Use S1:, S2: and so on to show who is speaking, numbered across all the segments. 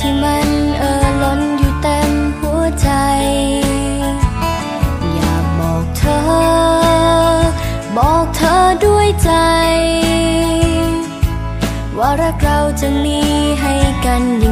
S1: ที่มันเอ่อล้นอยู่เต็มหัวใจ อยากบอกเธอ บอกเธอด้วยใจ ว่ารักเราจะมีให้กันย่ง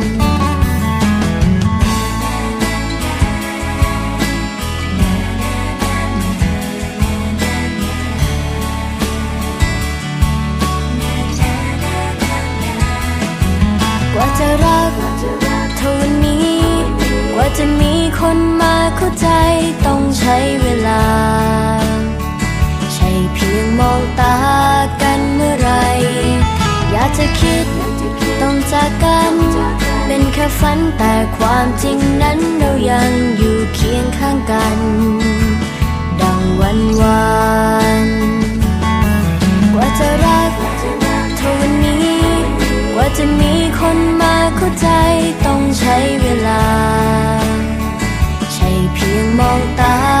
S1: ฝันแต่ความจริงนั้นเรายังอยู่เคียงข้างกัน ดังวันวานกว่าจะรักเท่านี้ กว่าจะมีคนมาเข้าใจต้องใช้เวลา ใช่เพียงมองตา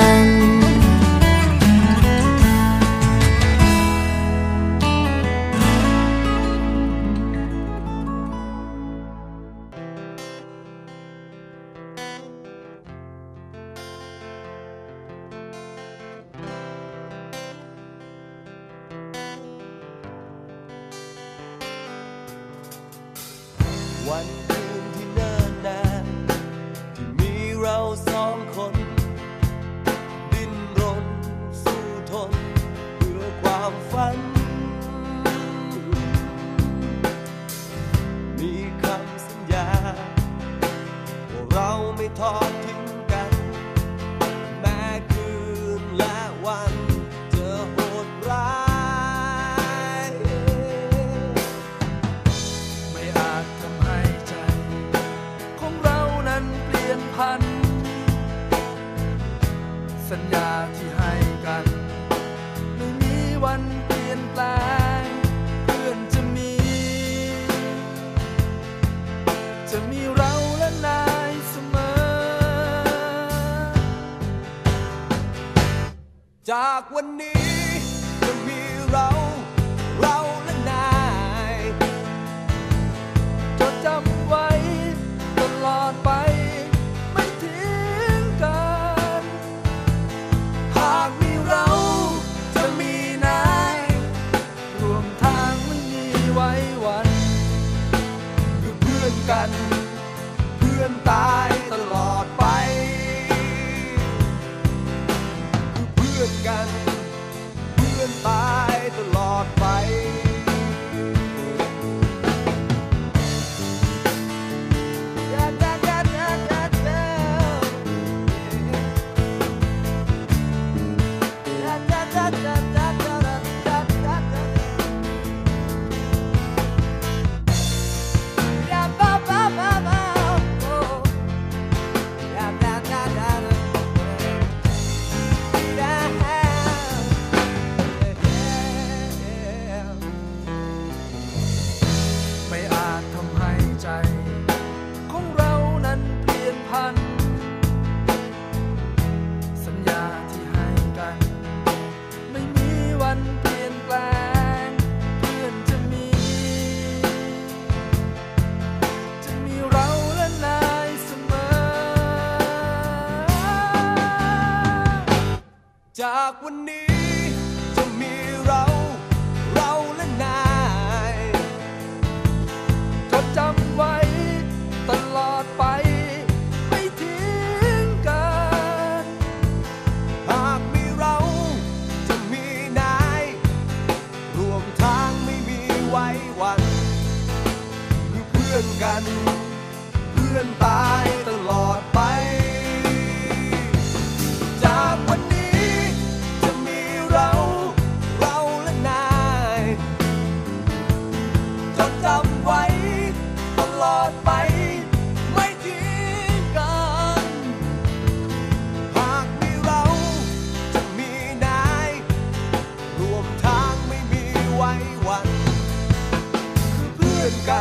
S2: วัน จา
S3: กวันนี้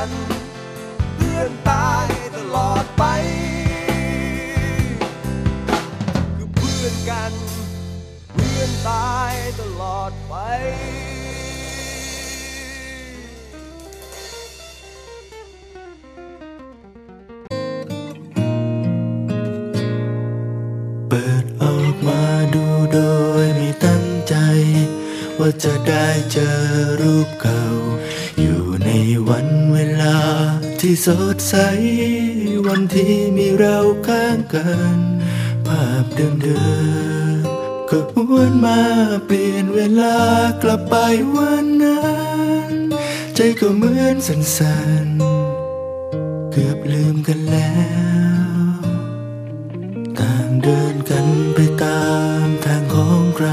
S2: กันเพื่
S3: อนตายตลอดไป
S2: คือเพื่อนกัน
S3: เพื่อนตายตลอดไปเปิดออก
S4: มาดูโดยไม่ตั้งใจว่าจะได้เจอรูปเก่า ที่สดใส วันที่มีเราข้างกัน ภาพเดิมๆก็หวนมาเปลี่ยนเวลากลับไปวันนั้น ใจก็เหมือนสั่นๆ เกือบลืมกันแล้ว ต่างเดินกันไปตามทางของใคร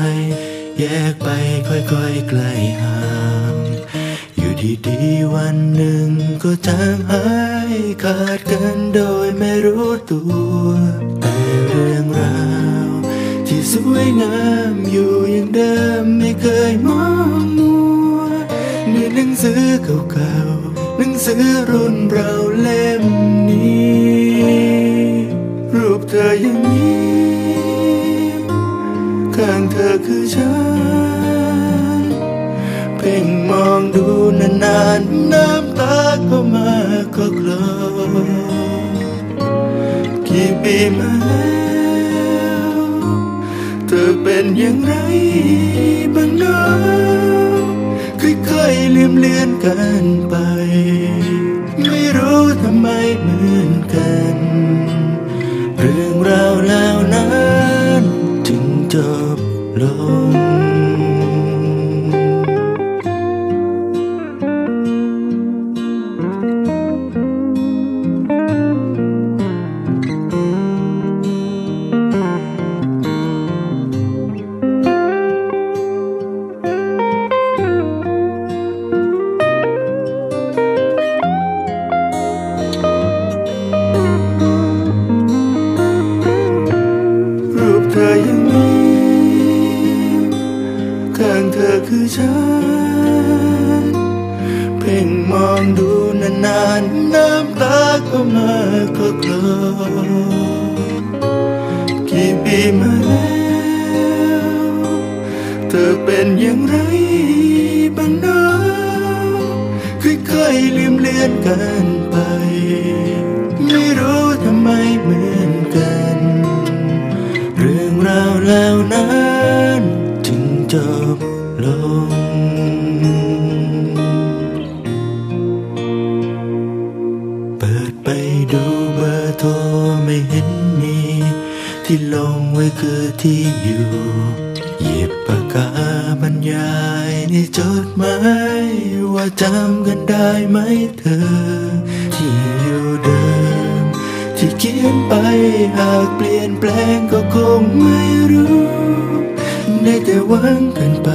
S4: แยกไปค่อยๆไกลห่าง อยู่ดีๆวันหนึ่งก็จางหายขาดกันโดยไม่รู้ตัว แต่เรื่องราวที่สวยงามอยู่อย่างเดิมไม่เคยมองมัวในหนังสือเก่าๆหนังสือรุ่นเราเล่มนี้ รูปเธออยังมีข้างเธอคือฉัน พ่งมองดูนานๆน้ำตาก็มาก็คลอกี่ปีมาแล้วเธอเป็นอย่างไรบ้างเนาะค่อยๆลืมเลือนกันไป ไม่รู้ทำไม คือฉัน เพ่งมองดูนานๆ น้ำตาก็มาก็กลอกี่ปีมาแล้ว เธอเป็นอย่างไรบ้างนะค่อยๆลืมเลือนกันไป ในจดหมายว่าจำกันได้ไหมเธอ ที่อยู่เดิม ที่เขียนไปหากเปลี่ยนแปลงก็คงไม่รู้ ได้แต่หวังกันไป